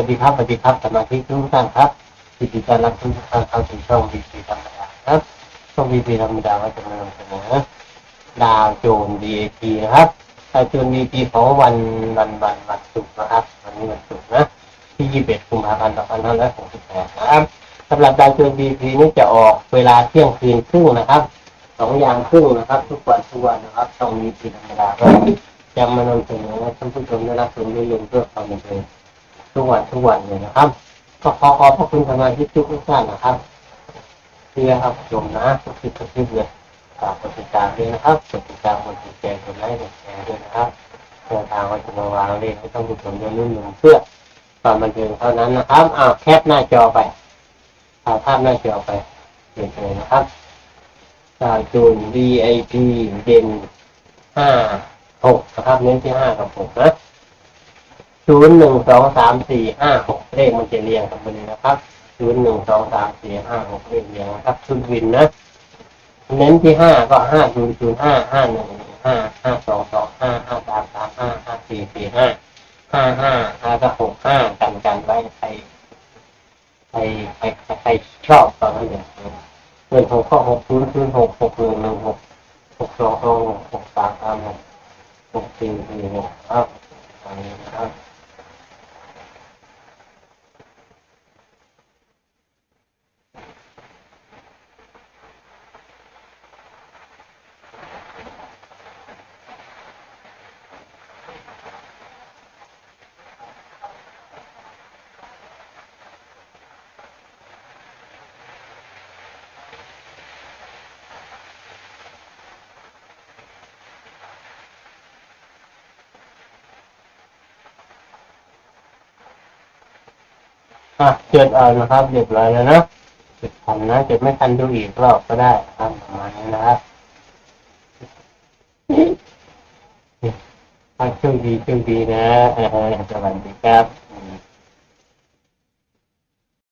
วัสดีครับสวัสดีครับสมาชิกทุกท่านครับยินดีต้อนรับทุกท่านเข้าสู่ช่องบีพีธรรมดาครับช่องบีพีธรรมดาก็จะมานำเสนอดาวโจนดีเอพีนะครับดาวโจนดีพีของวันวันวันวันศุกร์นะครับวันนี้วันศุกร์นะที่ 21กุมภาพันธ์2568นะครับสำหรับดาวโจนดีพีนี้จะออกเวลาเที่ยงคืนครึ่งนะครับสองยามครึ่งนะครับ ทุกวันทุกวันนะครับช่องบีพีธรรมดาก็จะมานำเสนอให้ท่านผู้ชมได้รับชมได้รู้เพื่อความบันเทิง ทุกวันทุกวันเลยนะครับ ก็ขอขอบพระคุณสมาชิกทุกท่านนะครับที่รับชมนะทุกคลิปทุกคลิปเลยฝากกดติดตามด้วยนะครับกดติดตามกดติดแชร์กดไลค์กดแชร์ด้วยนะครับแนวทางว่าจะมาวางเลขให้ท่านผู้ชมได้รุ่นหนึ่งเพื่อความบันเทิงเท่านั้นนะครับอ้าวแคปหน้าจอไปถ่าภาพหน้าจอไปเฉยๆนะครับดาวจูน VIP เด่นห้าหกนะครับเน้นที่ห้ากับหกนะ ศูนย์หนึ่งสองสามสี่ห้าหกเลขมันจะเรียงกันไปเลยนะครับศูนย์หนึ่งสองสามสี่ห้าหกเลขเรียงนะครับชุดวินนะเน้นที่ห้าก็ห้าศูนย์ศูนย์ห้าห้าหนึ่งห้าห้าสองสองห้าห้าสามสามห้าห้าสี่สี่ห้าห้าห้าห้าก็หกห้ากันกันไว้ใครใครใครใครชอบตอนนั้นเนี่ยเงินหกข้อหกศูนย์ศูนย์หกหกหนึ่งหนึ่งหกหกสองสองหกหกสามสามหกหกสี่สี่หกครับอันนี้ครับ อะเจ็ดเอานะครับเรียบร้อยแล้วนะเจ็บทันนะเจ็บไม่ทันดูอีกรอบก็ได้ครับประมาณนี้นะครับอะโชคดีโชคดีนะสวัสดีครับ